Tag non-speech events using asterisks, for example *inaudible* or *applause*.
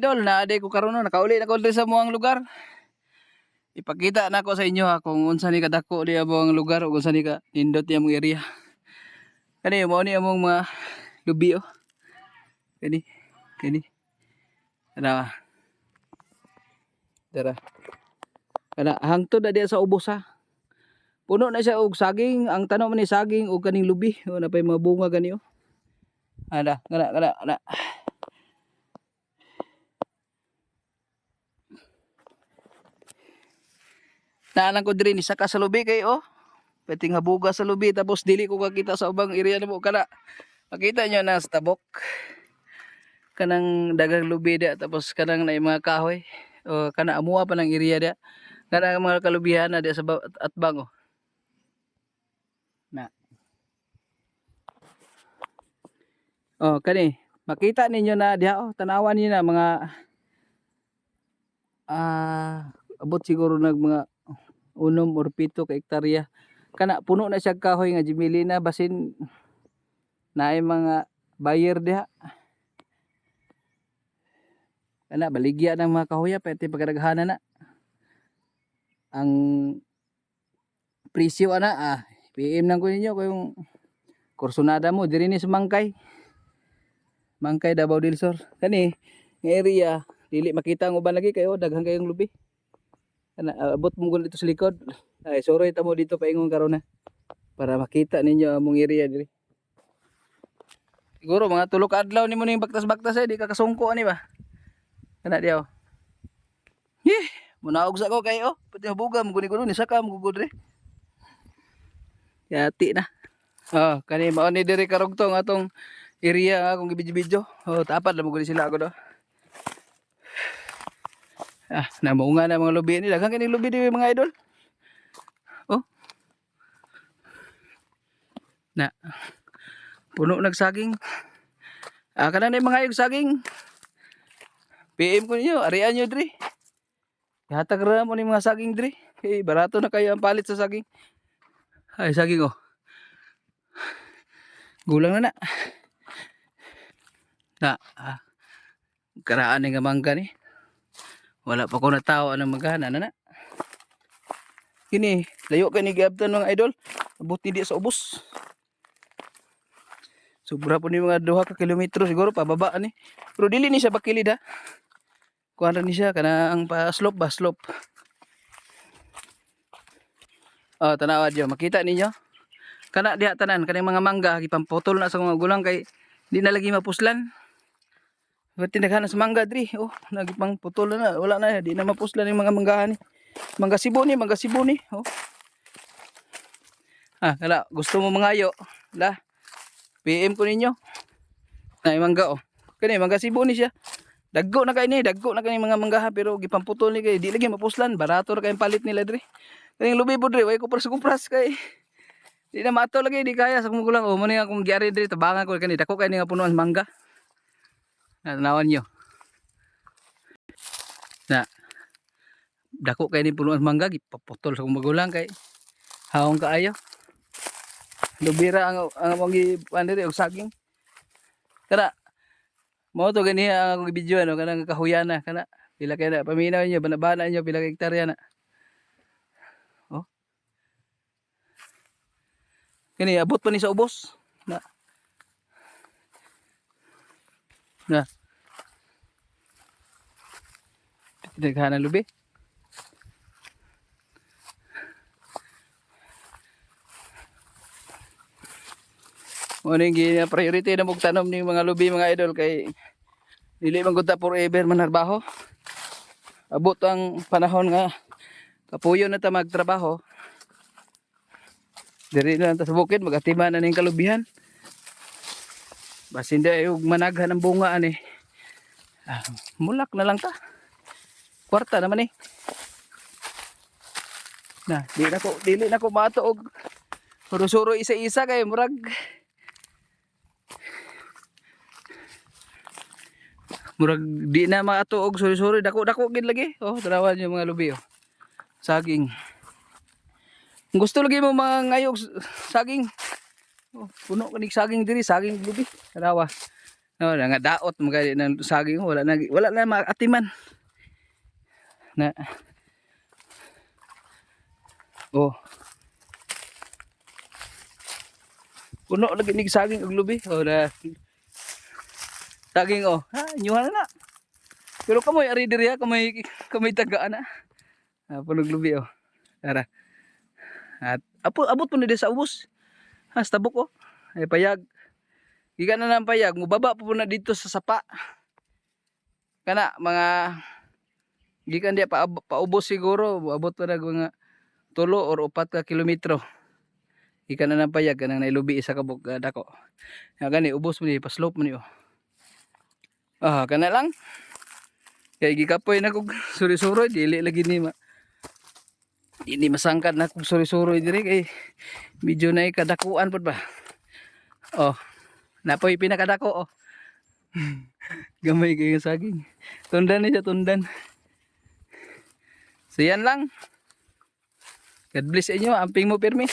Idol, na aday ko karon nakauli na ko sa muang lugar. Ipakita na ko sa inyo ha kung unsa ni kadako di among lugar ug unsa ni ka nindot ni among area. Kani mo ni among mga lubi oh. Kani. Kani. Ana. Dara. Kana hangtod na diya sa ubos ha. Puno na siya og saging, ang tanong man ni saging ug kaning lubi, o na pay mga bunga gani oh. Ana, kana kana kana. Naanan ko diri ni sa lubi kay oh. Pwedeng habuga sa lubi tapos dili ko kakita sa ubang area nimo kana. Makita nyo na sa tabok. Kanang dagang lubi dia tapos kanang na mga kahoy. O kana amuha pa ng area dia. Kana ang mga kalubihan na dia sa at bango. Na. Oh, kani. Makita ninyo na diha oh, tanawan niyo na mga ah abot siguro nag mga unom or pito ka hektarya. Kana puno na siya kahoy nga jimili na basin. Naay mga buyer diha. Kana baligya ng mga kahoy pwede pagdaghanan na. Ang presyo ana ah PM nang ko ninyo kung kursunada mo diri ni sa Mangkay. Davao del Sur. Kani nga area dili makita ang uban lagi kayo daghang kayong lubi abot mo gud dito sa likod ay sorry ta mo dito paingon karon na para makita ninyo among area diri siguro mga tulo ka adlaw nimo ning baktas-baktas ay di ka kasungko ani ba kana diaw Yeh, munaog sa ko kayo. Pati habuga mo guni-gulo ni saka mo gugod re. Yati na. Oh, kani mao ni diri karugtong atong area nga akong gibidyo-bidyo. Oh, tapat lang mo guni sila ako do. Ah, namunga na mga lubi ni daghang kini lubi di mga idol. Oh. Na. Puno nagsaging. Ah, kana na mga ayog saging. PM ko ninyo, arian nyo diri. Hatag ra mo ni mga saging diri. Eh, barato na kayo ang palit sa saging. Ay, saging oh. Gulang na na. Na, ah. Karaan nga mangga ni. Wala pa ko na tao anong magana na na. Kini, layo ka ni Gabton mga idol. Abot ni di sa ubos. Sobra po ni mga duha ka kilometro siguro pababa ni. Pero dili ni siya bakilid ha. Kuha ni siya kana ang pa slope ba slope. Oh, tanawa diyo, makita ninyo. Kana diha tanan kaning mga mangga gipamputol na sa mga gulang kay di na lagi mapuslan. Pati naghanas sa mangga diri. Oh, nagipang putol na wala na di na mapuslan yung mga manggahan ni. Mangga sibo ni, mangga sibo ni. Oh. Ah, kala gusto mo mangayo. La. PM ko ninyo. Na mangga oh. Kani mangga sibo ni siya. Daggo na kay ni, daggo na kay mga manggaha pero gipamputol ni kay di lagi mapuslan, barato ra kay palit nila diri. Kaning lubi po diri, way ko kupras kay di na mato lagi di kaya sa kong gulang oh mo ni akong giari diri tabangan ko kani dako kay ni nga punuan mangga. Na tanawan nyo. Na dako kay ni punuan mangga gipaputol sa magulang kay haong kaayo. Lubira ang ang among gi diri og saging. Kana mo to gani ang akong video ano kanang kahuyana kana pila kay na paminaw niyo banabana niyo pila ka hektarya na. Oh. Kani abot pa ni sa ubos. Na. Na. Tinaghanan lubi. Muna yung priority na magtanom ng mga lubi mga idol kay dili man ta forever manarbaho. Abot ang panahon nga kapuyo na ta magtrabaho. Diri na ta sa bukid magatima na ning kalubihan. Basin di ay ug managhan ang bunga ani. Ah, mulak na lang ta. Kwarta naman eh. Na, di na ko dili na ko mato og suro-suro isa-isa kay murag murag di na maato og suri-suri dako-dako gid lagi oh tanawan yung mga lubi oh saging gusto lagi mo mga ngayog saging oh, puno kanig saging diri saging lubi tanawa No, nga daot mga ng saging wala na wala na maatiman. Na Oh. Puno lagi ni saging og lubi. Oh na. Saging oh. Ha, nyuhan na. Pero kamoy ari diri ha, kamoy kamoy tagaan na. Ah, puno og lubi oh. Tara. At apo abot po ni sa ubos. Ha, sa tabok oh. Ay payag. Gikan na ng payag, mubaba po na dito sa sapa. Kana mga gikan dia pa paubos siguro, abot pa na mga tulo or upat ka kilometro. Gikan na ng payag kanang nailubi sa kabog uh, dako. Ya gani ubos mo ni pa-slope mo ni. Ah, kana lang. Kay gikapoy na kog *laughs* suri-suroy dili lagi ni ma Dili masangkad na kog suri-suroy diri kay medyo na kadakuan pud ba. Oh, napoy pinakadako oh. *laughs* Gamay kayo saging. Tundan niya tundan. So yan lang. God bless inyo. Amping mo pirmi.